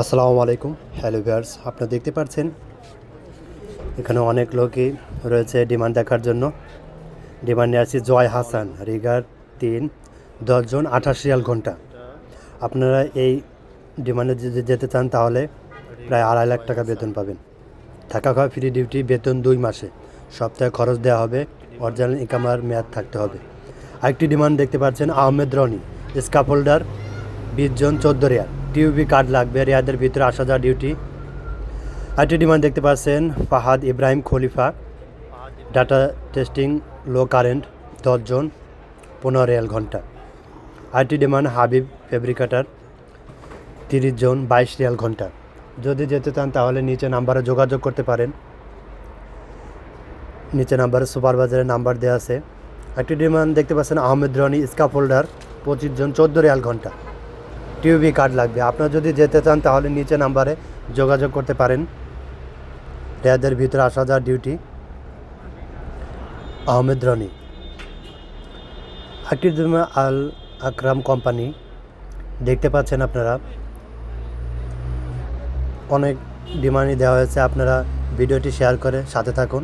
আসসালামু আলাইকুম। Hello viewers, আপনারা দেখতে পাচ্ছেন? এখানে অনেক লোকই রয়েছে ডিমান্ড দেখার জন্য। ডিমান্ড আসছি জয় হাসান, রিগার তিন, দশজন আঠাশ রিয়াল ঘণ্টা। আপনারা এই ডিমান্ডে যদি যেতে চান তাহলে প্রায় আড়াই লাখ টাকা বেতন পাবেন। থাকা খাওয়া ফ্রি ডিউটি বেতন দুই মাসে। সপ্তাহে খরচ দেওয়া হবে অরিজিনাল ইনকামার মেয়াদ থাকতে হবে। আরেকটি ডিমান্ড দেখতে পাচ্ছেন আহমেদ রনি স্কাপ হোল্ডার বিশ জন চোদ্দ রেয়ার টিউবি কার্ড লাগবে, রেয়াদের ভিতরে আসা যাওয়া ডিউটি আরেকটি ডিমান্ড দেখতে পাচ্ছেন Fahad Ibrahim Khalifa. Data testing low current দশজন পনেরো রিয়াল ঘণ্টা। আরেকটি ডিমান্ড হাবিব ফেব্রিকেটার তিরিশ জন, বাইশ রিয়াল ঘণ্টা। যদি যেতে চান তাহলে নিচে নাম্বারে যোগাযোগ করতে পারেন। নিচে নাম্বারে সুপারভাইজারের নাম্বার দেওয়া আছে। একটি ডিমান্ড দেখতে পাচ্ছেন আহমেদ রনি স্কাপ হোল্ডার পঁচিশ জন, চোদ্দ রিয়াল ঘণ্টা। টিউবি কার্ড লাগবে। আপনার যদি যেতে চান, তাহলে নিচে নাম্বারে যোগাযোগ করতে পারেন। রেয়াদের ভিতরে আসা যাওয়ার duty Ahmed Rony. Demand Al Akram company দেখতে পাচ্ছেন আপনারা। অনেক ডিমান্ডই দেওয়া হয়েছে। আপনারা ভিডিওটি শেয়ার করে সাথে থাকুন।